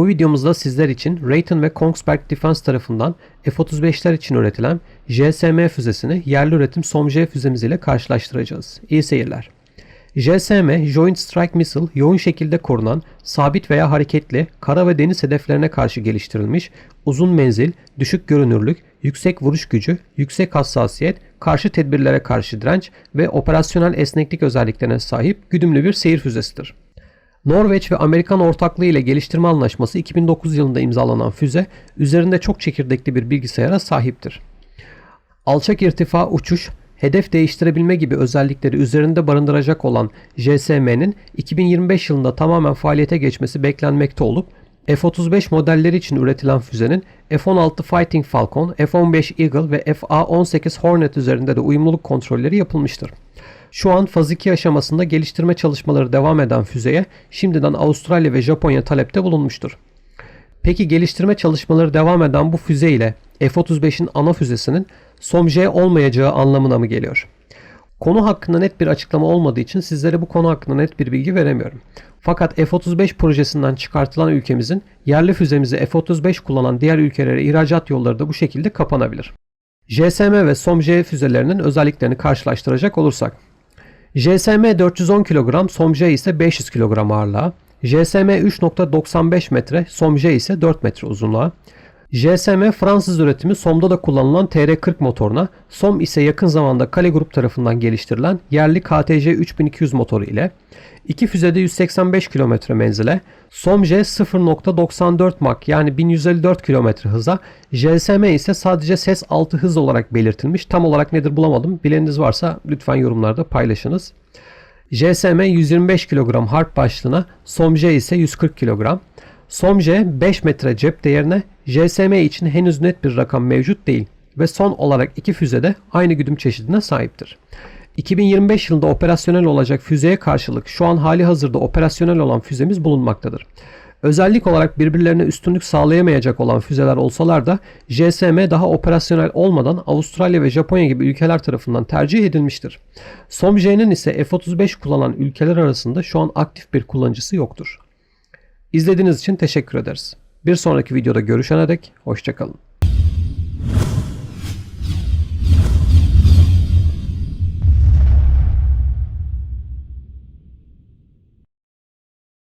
Bu videomuzda sizler için Raytheon ve Kongsberg Defense tarafından F-35'ler için üretilen JSM füzesini yerli üretim SOMJ füzemiz ile karşılaştıracağız. İyi seyirler. JSM, Joint Strike Missile, yoğun şekilde korunan, sabit veya hareketli, kara ve deniz hedeflerine karşı geliştirilmiş, uzun menzil, düşük görünürlük, yüksek vuruş gücü, yüksek hassasiyet, karşı tedbirlere karşı direnç ve operasyonel esneklik özelliklerine sahip güdümlü bir seyir füzesidir. Norveç ve Amerikan ortaklığı ile geliştirme anlaşması 2009 yılında imzalanan füze, üzerinde çok çekirdekli bir bilgisayara sahiptir. Alçak irtifa uçuş, hedef değiştirebilme gibi özellikleri üzerinde barındıracak olan JSM'nin 2025 yılında tamamen faaliyete geçmesi beklenmekte olup F-35 modelleri için üretilen füzenin F-16 Fighting Falcon, F-15 Eagle ve FA-18 Hornet üzerinde de uyumluluk kontrolleri yapılmıştır. Şu an faz 2 aşamasında geliştirme çalışmaları devam eden füzeye şimdiden Avustralya ve Japonya talepte bulunmuştur. Peki geliştirme çalışmaları devam eden bu füze ile F-35'in ana füzesinin SOMJ olmayacağı anlamına mı geliyor? Konu hakkında net bir açıklama olmadığı için sizlere bu konu hakkında net bir bilgi veremiyorum. Fakat F-35 projesinden çıkartılan ülkemizin yerli füzemizi F-35 kullanan diğer ülkelere ihracat yolları da bu şekilde kapanabilir. JSM ve SOMJ füzelerinin özelliklerini karşılaştıracak olursak. JSM 410 kg, SOMJ ise 500 kg ağırlığa. JSM 3.95 metre, SOMJ ise 4 metre uzunluğa. JSM Fransız üretimi SOM'da da kullanılan TR40 motoruna, SOM ise yakın zamanda Kale Grup tarafından geliştirilen yerli KTC 3200 motoru ile iki füzede 185 km menzile, SOMJ 0.94 Mach yani 1154 km hıza, JSM ise sadece ses 6 hız olarak belirtilmiş. Tam olarak nedir bulamadım. Bileniniz varsa lütfen yorumlarda paylaşınız. JSM 125 kilogram harp başlığına, SOMJ ise 140 kilogram. SOMJ 5 metre cep değerine JSM için henüz net bir rakam mevcut değil ve son olarak iki füze de aynı güdüm çeşidine sahiptir. 2025 yılında operasyonel olacak füzeye karşılık şu an hali hazırda operasyonel olan füzemiz bulunmaktadır. Özellik olarak birbirlerine üstünlük sağlayamayacak olan füzeler olsalar da JSM daha operasyonel olmadan Avustralya ve Japonya gibi ülkeler tarafından tercih edilmiştir. SOMJ'nin ise F-35 kullanan ülkeler arasında şu an aktif bir kullanıcısı yoktur. İzlediğiniz için teşekkür ederiz. Bir sonraki videoda görüşene dek hoşçakalın.